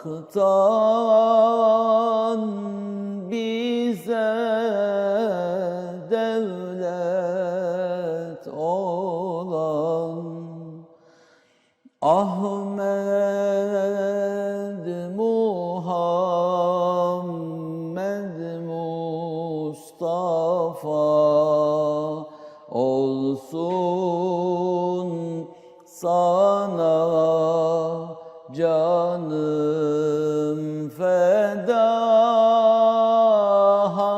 可走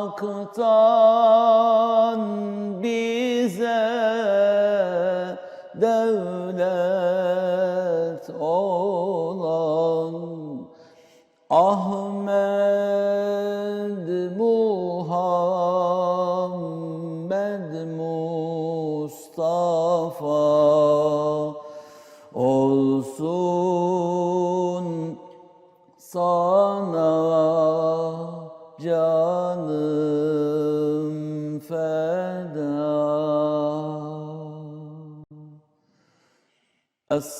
haktan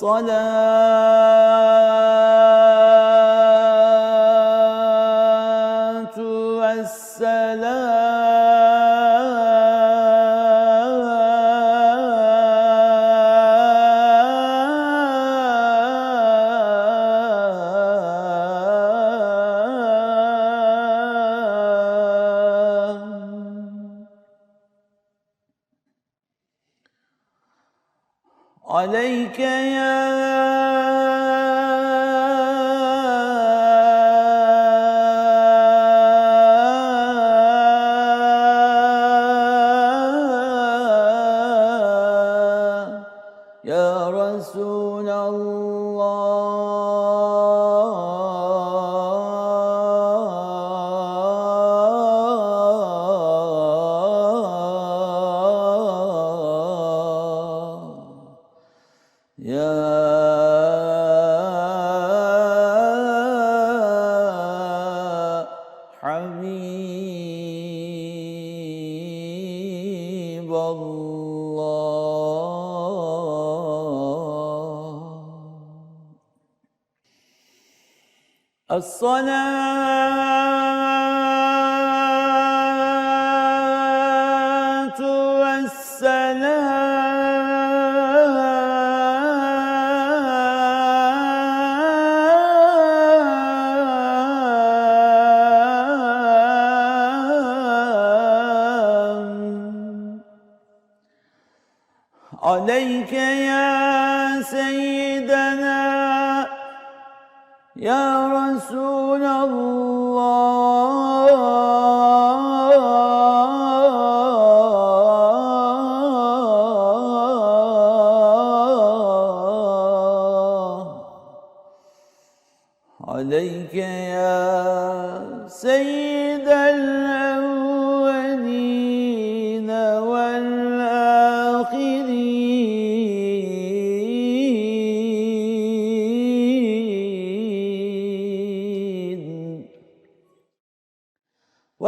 الصلاة والسلام الصلاة والسلام عليك يا سيدنا ya Resulallah.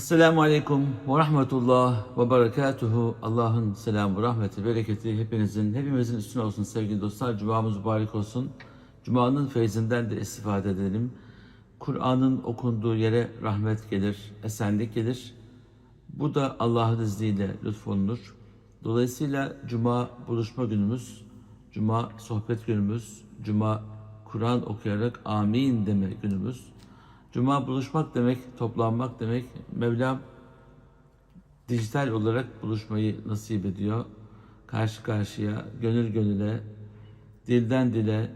Esselamu Aleyküm ve Rahmetullah ve Berekatuhu. Allah'ın selamı, rahmeti, bereketi hepinizin, hepimizin üstüne olsun sevgili dostlar. Cumamız mübarek olsun. Cuma'nın feyzinden de istifade edelim. Kur'an'ın okunduğu yere rahmet gelir, esenlik gelir. Bu da Allah'ın izniyle lütfolunur. Dolayısıyla Cuma buluşma günümüz, Cuma sohbet günümüz, Cuma Kur'an okuyarak amin deme günümüz. Cuma buluşmak demek, toplanmak demek. Mevlam dijital olarak buluşmayı nasip ediyor. Karşı karşıya, gönül gönüle, dilden dile,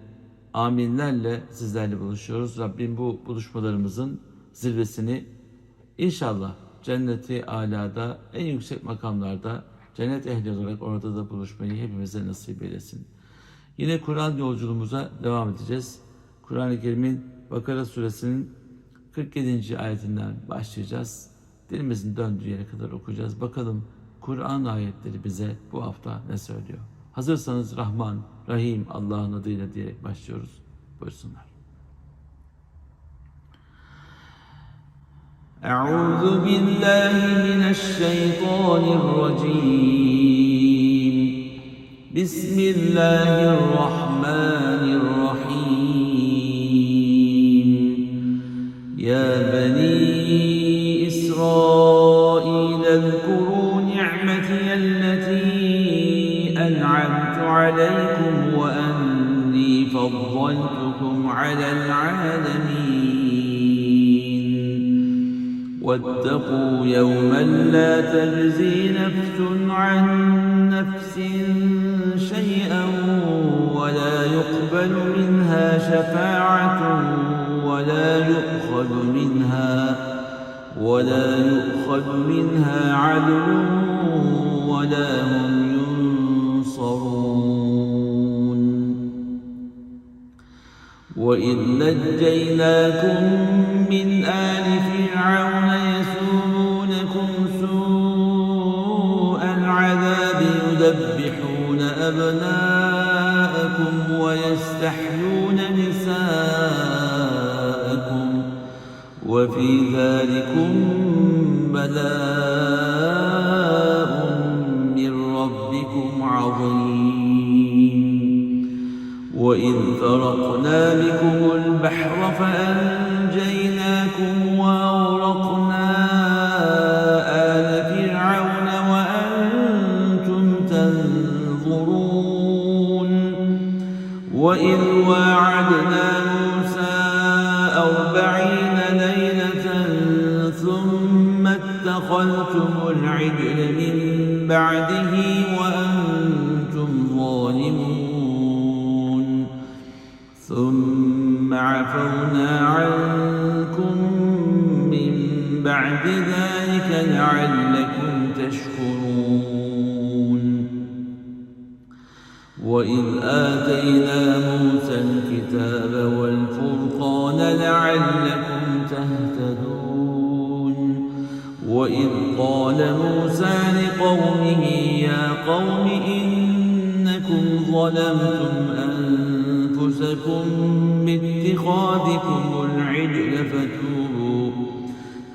aminlerle sizlerle buluşuyoruz. Rabbim bu buluşmalarımızın zirvesini inşallah cenneti alada, en yüksek makamlarda cennet ehli olarak orada da buluşmayı hepimize nasip eylesin. Yine Kur'an yolculuğumuza devam edeceğiz. Kur'an-ı Kerim'in Bakara suresinin 47. ayetinden başlayacağız. Dilimizin döndüğü yere kadar okuyacağız. Bakalım Kur'an ayetleri bize bu hafta ne söylüyor? Hazırsanız Rahman, Rahim Allah'ın adıyla diyerek başlıyoruz. Buyursunlar. أعوذ بالله من الشيطان الرجيم بسم الله الرحمن الرحيم فضلتكم على العالمين. واتقوا يوما لا تجزي نفس عن نفس شيئا ولا يقبل منها شفاعة ولا يؤخذ منها ولا يؤخذ منها عدل ولا هم وإذ نجيناكم من آل فرعون يسومونكم سوء العذاب يذبحون أبناءكم ويستحيون نساءكم وفي ذلكم بلاء وإذ فرقنا بكم البحر فأنجيناكم وأغرقنا آل فرعون وأنتم تنظرون وإذ واعدنا موسى أربعين ليلة ثم اتخذتم العجل من بعده عفونا عنكم من بعد ذلك لعلكم تشكرون. وإذ آتينا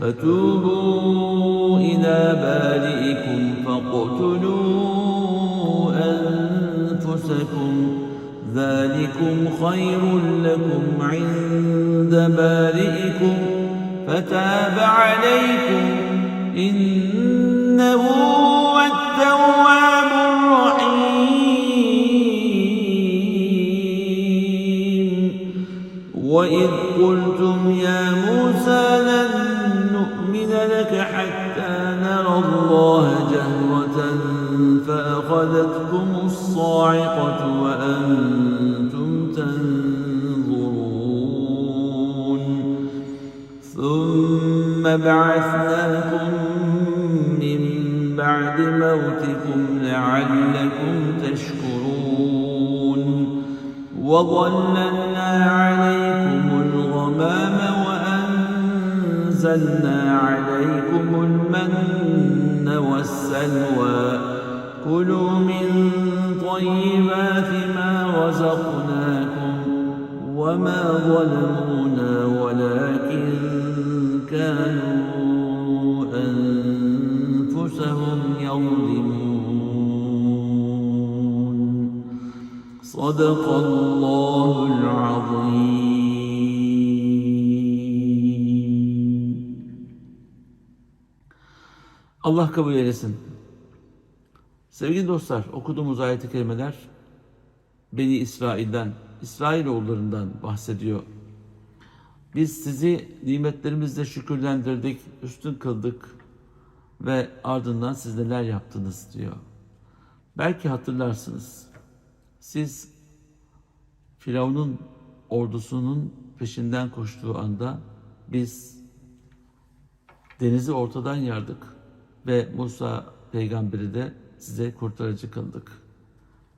فتوبوا إلى بارئكم فاقتلوا أنفسكم. ذلكم خير لكم عند بارئكم. فتاب عليكم إنه وأنتم تنظرون. ثم بعثناكم من بعد موتكم لعلكم تشكرون. وظللنا عليكم الغمام وأنزلنا عليكم المن والسلوى. كلوا من طيبات ما رزقناكم وما ظلمونا ولكن كانوا أنفسهم يظلمون صدق الله العظيم Allah kabul eylesin. Sevgili dostlar, okuduğumuz ayet-i kerimeler Beni İsrail'den, İsrailoğullarından bahsediyor. Biz sizi nimetlerimizle şükürlendirdik, üstün kıldık ve ardından siz neler yaptınız diyor. Belki hatırlarsınız. Siz Firavun'un ordusunun peşinden koştuğu anda biz Denizi ortadan yardık ve Musa peygamberi de size kurtarıcı kıldık.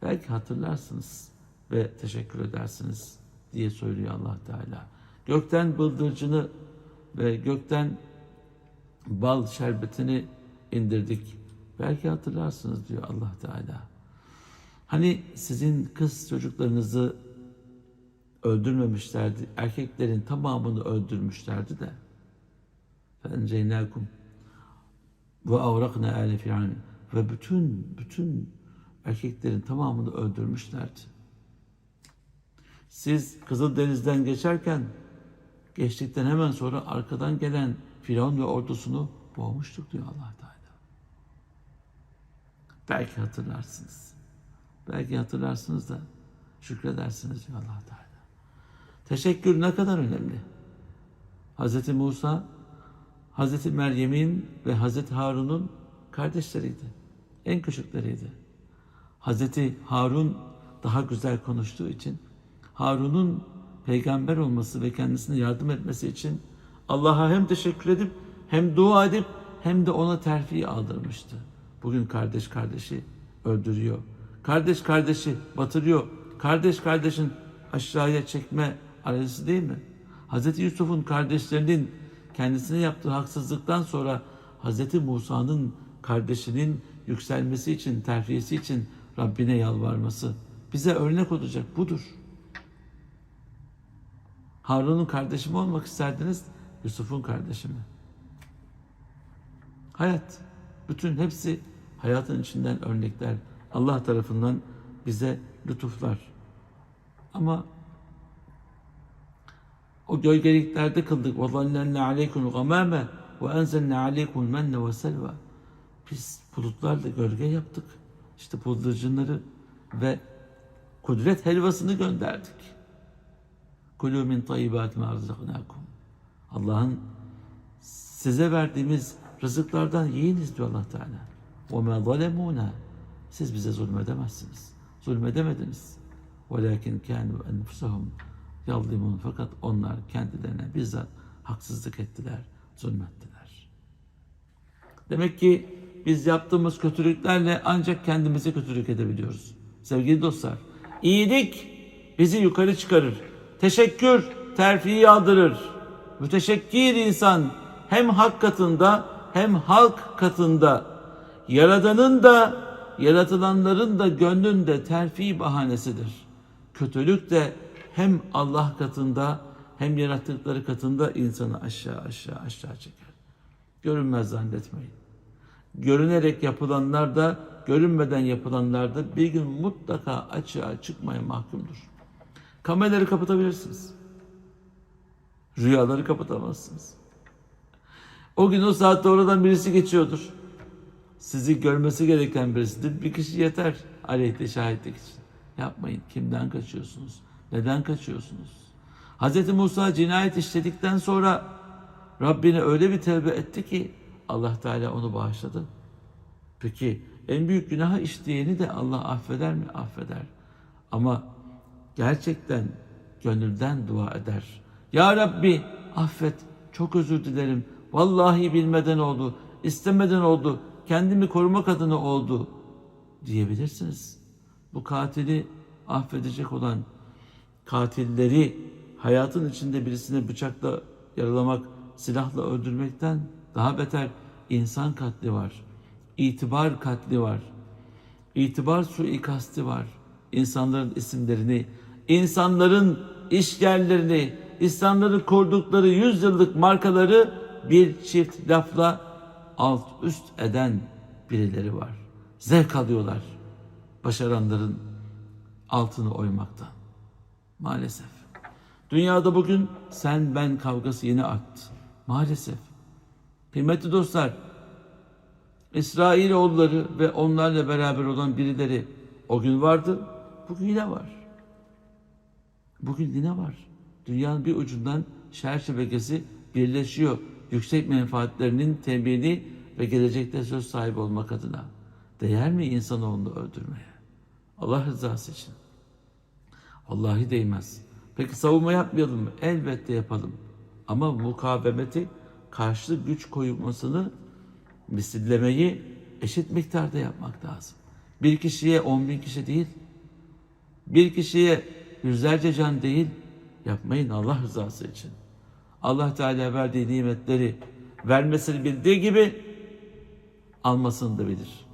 Belki hatırlarsınız ve teşekkür edersiniz diye söylüyor Allah Teala. Gökten bıldırcını ve gökten bal şerbetini indirdik. Belki hatırlarsınız diyor Allah Teala. Hani sizin kız çocuklarınızı öldürmemişlerdi. Erkeklerin tamamını öldürmüşlerdi de. فَاَنْجَيْنَاكُمْ وَاَوْرَقْنَا آلِ فِرْعَانٍ ve bütün, bütün erkeklerin tamamını öldürmüşlerdi. Siz Kızıldeniz'den geçerken geçtikten hemen sonra arkadan gelen Firavun ve ordusunu boğmuştuk diyor allah Teala. Belki hatırlarsınız. Belki hatırlarsınız da şükredersiniz diyor allah Teala. Teşekkür ne kadar önemli. Hz. Musa, Hz. Meryem'in ve Hz. Harun'un kardeşleriydi. En küçükleriydi. Hz. Harun daha güzel konuştuğu için Harun'un peygamber olması ve kendisine yardım etmesi için Allah'a hem teşekkür edip hem dua edip hem de ona terfi aldırmıştı. Bugün kardeş kardeşi öldürüyor. Kardeş kardeşi batırıyor. Kardeş kardeşin aşağıya çekme aracısı değil mi? Hz. Yusuf'un kardeşlerinin kendisine yaptığı haksızlıktan sonra Hz. Musa'nın kardeşinin yükselmesi için, terfiyesi için Rabbine yalvarması bize örnek olacak budur. Harun'un kardeşi mi olmak isterdiniz? Yusuf'un kardeşi mi? Hayat. Bütün hepsi hayatın içinden örnekler. Allah tarafından bize lütuflar. Ama o gölgeliklerde kıldık. وَظَلَّلْنَا عَلَيْكُمْ الْغَمَامَ وَاَنْزَلْنَا عَلَيْكُمْ الْمَنَّ وَسَلْوَى biz bulutlarla gölge yaptık. İşte bıldırcınları ve kudret helvasını gönderdik. Kulü min ma rızaknakum. Allah'ın size verdiğimiz rızıklardan yiyiniz diyor Allah Teala. Ve ma zalemuna. Siz bize zulmedemezsiniz. Zulmedemediniz. Velakin kanu enfusahum yallimun. Fakat onlar kendilerine bizzat haksızlık ettiler, zulmettiler. Demek ki biz yaptığımız kötülüklerle ancak kendimize kötülük edebiliyoruz. Sevgili dostlar, iyilik bizi yukarı çıkarır. Teşekkür terfiyi aldırır. Müteşekkir insan hem hak katında hem halk katında Yaradanın da yaratılanların da gönlünde terfi bahanesidir. Kötülük de hem Allah katında hem yarattıkları katında insanı aşağı aşağı aşağı çeker. Görünmez zannetmeyin. Görünerek yapılanlar da görünmeden yapılanlar da bir gün mutlaka açığa çıkmaya mahkumdur. Kameraları kapatabilirsiniz. Rüyaları kapatamazsınız. O gün o saatte oradan birisi geçiyordur. Sizi görmesi gereken birisidir. Bir kişi yeter aleyhte şahitlik için. Yapmayın. Kimden kaçıyorsunuz? Neden kaçıyorsunuz? Hz. Musa cinayet işledikten sonra Rabbine öyle bir tevbe etti ki Allah Teala onu bağışladı. Peki en büyük günahı işleyeni de Allah affeder mi? Affeder. Ama gerçekten gönülden dua eder. Ya Rabbi affet, çok özür dilerim. Vallahi bilmeden oldu, istemeden oldu, kendimi korumak adına oldu diyebilirsiniz. Bu katili affedecek olan katilleri hayatın içinde birisine bıçakla yaralamak, silahla öldürmekten daha beter insan katli var. İtibar katli var. İtibar suikasti var. İnsanların isimlerini, insanların iş yerlerini, insanların kurdukları yüzyıllık markaları bir çift lafla alt üst eden birileri var. Zevk alıyorlar başaranların altını oymaktan. Maalesef. Dünyada bugün sen ben kavgası yeni arttı. Maalesef. Kıymetli dostlar, İsrailoğulları ve onlarla beraber olan birileri o gün vardı, bugün yine var. Bugün yine var. Dünyanın bir ucundan şer şebekesi birleşiyor. Yüksek menfaatlerinin temini ve gelecekte söz sahibi olmak adına. Değer mi insanoğlunu öldürmeye? Allah rızası için. Vallahi değmez. Peki savunma yapmayalım mı? Elbette yapalım. Ama mukavemeti karşı güç koyulmasını misillemeyi eşit miktarda yapmak lazım. Bir kişiye on bin kişi değil, bir kişiye yüzlerce can değil, yapmayın Allah rızası için. Allah Teala verdiği nimetleri vermesini bildiği gibi almasını da bilir.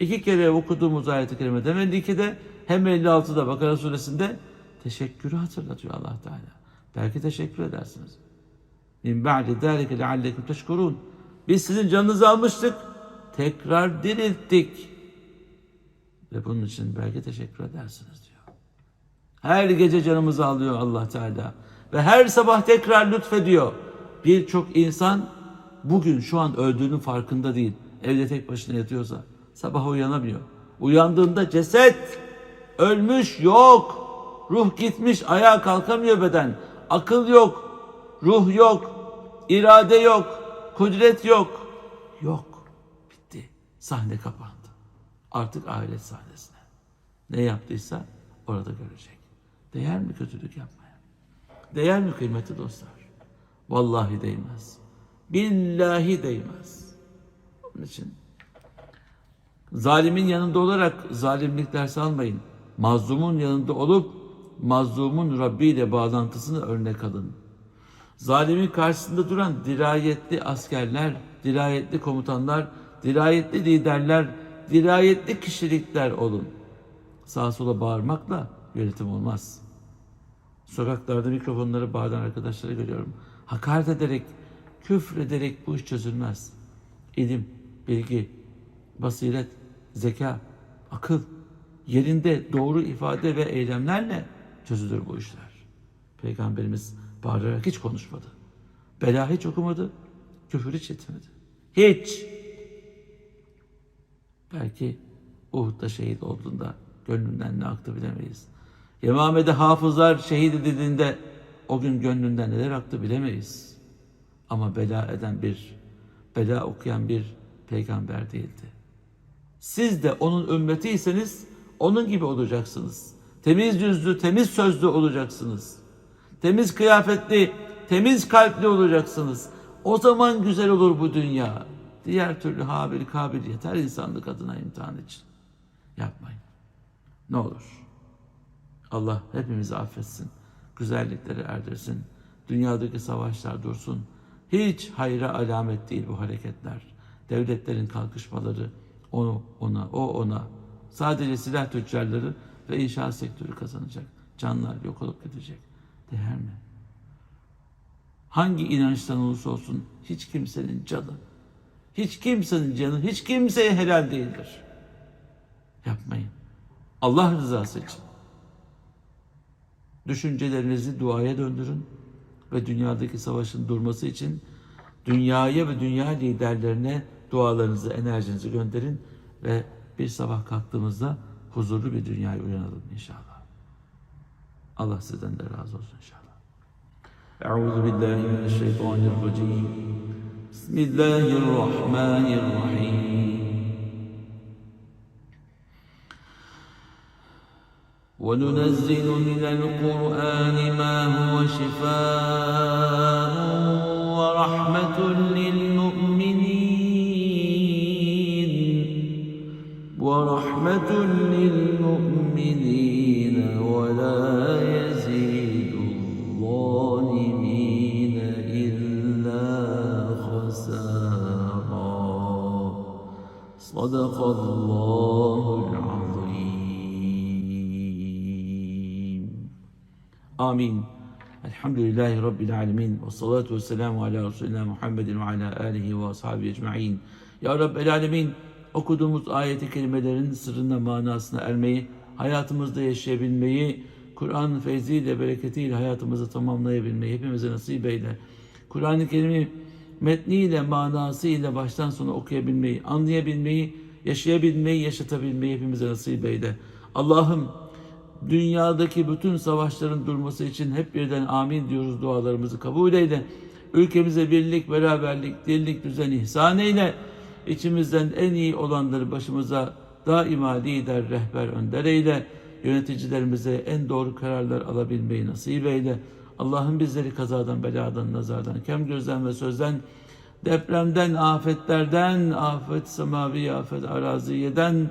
İki kere okuduğumuz ayet-i kerimeden önce iki de hem 56'da Bakara suresinde teşekkürü hatırlatıyor allah Teala. Belki teşekkür edersiniz. Min ba'di zâlike leallekum teşkurûn. Biz sizin canınızı almıştık. Tekrar dirilttik. Ve bunun için belki teşekkür edersiniz diyor. Her gece canımızı alıyor allah Teala. Ve her sabah tekrar lütfediyor. Birçok insan bugün şu an öldüğünün farkında değil. Evde tek başına yatıyorsa sabah uyanamıyor. Uyandığında ceset ölmüş yok. Ruh gitmiş ayağa kalkamıyor beden. Akıl yok. Ruh yok. irade yok. Kudret yok. Yok. Bitti. Sahne kapandı. Artık ahiret sahnesine. Ne yaptıysa orada görecek. Değer mi kötülük yapmaya? Değer mi kıymetli dostlar? Vallahi değmez. Billahi değmez. Onun için zalimin yanında olarak zalimlik dersi almayın. Mazlumun yanında olup mazlumun Rabbi ile bağlantısını örnek alın. Zalimin karşısında duran dirayetli askerler, dirayetli komutanlar, dirayetli liderler, dirayetli kişilikler olun. Sağa sola bağırmakla yönetim olmaz. Sokaklarda mikrofonları bağıran arkadaşları görüyorum. Hakaret ederek, küfür ederek bu iş çözülmez. İlim, bilgi, basiret, zeka, akıl, yerinde doğru ifade ve eylemlerle çözülür bu işler. Peygamberimiz bağırarak hiç konuşmadı. Bela hiç okumadı, küfür hiç etmedi. Hiç. Belki Uhud'da şehit olduğunda gönlünden ne aktı bilemeyiz. Yemame'de hafızlar şehit edildiğinde o gün gönlünden neler aktı bilemeyiz. Ama bela eden bir, bela okuyan bir peygamber değildi. Siz de onun ümmetiyseniz onun gibi olacaksınız. Temiz yüzlü, temiz sözlü olacaksınız. Temiz kıyafetli, temiz kalpli olacaksınız. O zaman güzel olur bu dünya. Diğer türlü habil kabil yeter insanlık adına imtihan için. Yapmayın. Ne olur. Allah hepimizi affetsin. Güzellikleri erdirsin. Dünyadaki savaşlar dursun. Hiç hayra alamet değil bu hareketler. Devletlerin kalkışmaları, onu ona, o ona. Sadece silah tüccarları ve inşaat sektörü kazanacak. Canlar yok olup gidecek. Değer mi? Hangi inançtan olursa olsun hiç kimsenin canı, hiç kimsenin canı, hiç kimseye helal değildir. Yapmayın. Allah rızası için. Düşüncelerinizi duaya döndürün ve dünyadaki savaşın durması için dünyaya ve dünya liderlerine dualarınızı, enerjinizi gönderin ve bir sabah kalktığımızda huzurlu bir dünyaya uyanalım inşallah. Allah sizden de razı olsun inşallah. Euzu billahi mineşşeytanirracim. Bismillahirrahmanirrahim. وننزل من القرآن ما هو شفاء ورحمة للمؤمنين ورحمة للمؤمنين صدق الله العظيم آمين الحمد لله رب العالمين والصلاة والسلام على Resulina Muhammedin ve ala alihi ve ashabi ecma'in. Ya Rabbel Alemin okuduğumuz ayeti kelimelerin sırrına manasına ermeyi, hayatımızda yaşayabilmeyi, Kur'an feyziyle, bereketiyle hayatımızı tamamlayabilmeyi hepimize nasip eyle. Kur'an-ı Kerim'i metniyle, manasıyla baştan sona okuyabilmeyi, anlayabilmeyi, yaşayabilmeyi, yaşatabilmeyi hepimize nasip eyle. Allah'ım dünyadaki bütün savaşların durması için hep birden amin diyoruz dualarımızı kabul eyle. Ülkemize birlik, beraberlik, dirlik, düzen ihsan eyle. İçimizden en iyi olanları başımıza daima lider, rehber, önder eyle. Yöneticilerimize en doğru kararlar alabilmeyi nasip eyle. Allah'ım bizleri kazadan, beladan, nazardan, kem gözden ve sözden depremden, afetlerden, afet semavi, afet araziyeden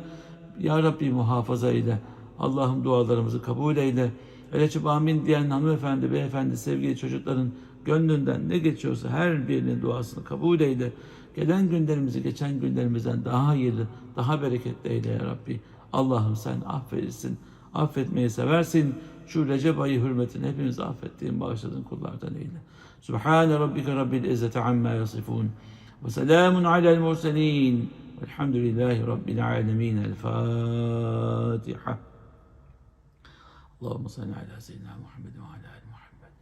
Ya Rabbi muhafaza eyle. Allah'ım dualarımızı kabul eyle. Elçib amin diyen hanımefendi, beyefendi, sevgili çocukların gönlünden ne geçiyorsa her birinin duasını kabul eyle. Gelen günlerimizi geçen günlerimizden daha hayırlı, daha bereketli eyle ya Rabbi. Allah'ım sen affedersin, affetmeyi seversin. Şu Recep ayı hürmetine hepimizi affettiğin, bağışladığın kullardan eyle. Subhane rabbike rabbil izzeti amma yasifun. Ve selamun alel murselin. Velhamdülillahi rabbil alemin. El Fatiha. Allahümme salli ala seyyidina Muhammed ve ala ali Muhammed.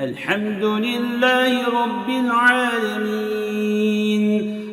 الحمد لله رب العالمين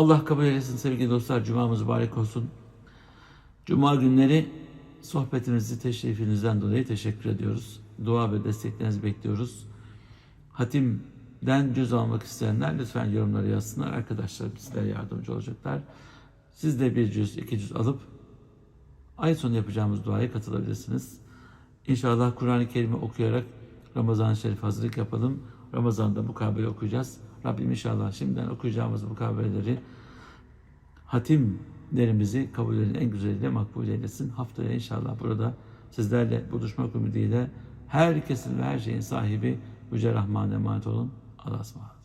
Allah kabul eylesin sevgili dostlar. Cumamız mübarek olsun. Cuma günleri sohbetinizi, teşrifinizden dolayı teşekkür ediyoruz. Dua ve desteklerinizi bekliyoruz. Hatim'den cüz almak isteyenler lütfen yorumları yazsınlar. Arkadaşlar bizlere yardımcı olacaklar. Siz de bir cüz, iki cüz alıp ay sonu yapacağımız duaya katılabilirsiniz. İnşallah Kur'an-ı Kerim'i okuyarak Ramazan-ı Şerif hazırlık yapalım. Ramazan'da mukabele okuyacağız. Rabbim inşallah şimdiden okuyacağımız mukabeleleri hatimlerimizi kabullerin en güzeliyle makbul eylesin. Haftaya inşallah burada sizlerle buluşmak ümidiyle herkesin ve her şeyin sahibi Yüce Rahman'a emanet olun. Allah'a ısmarladık.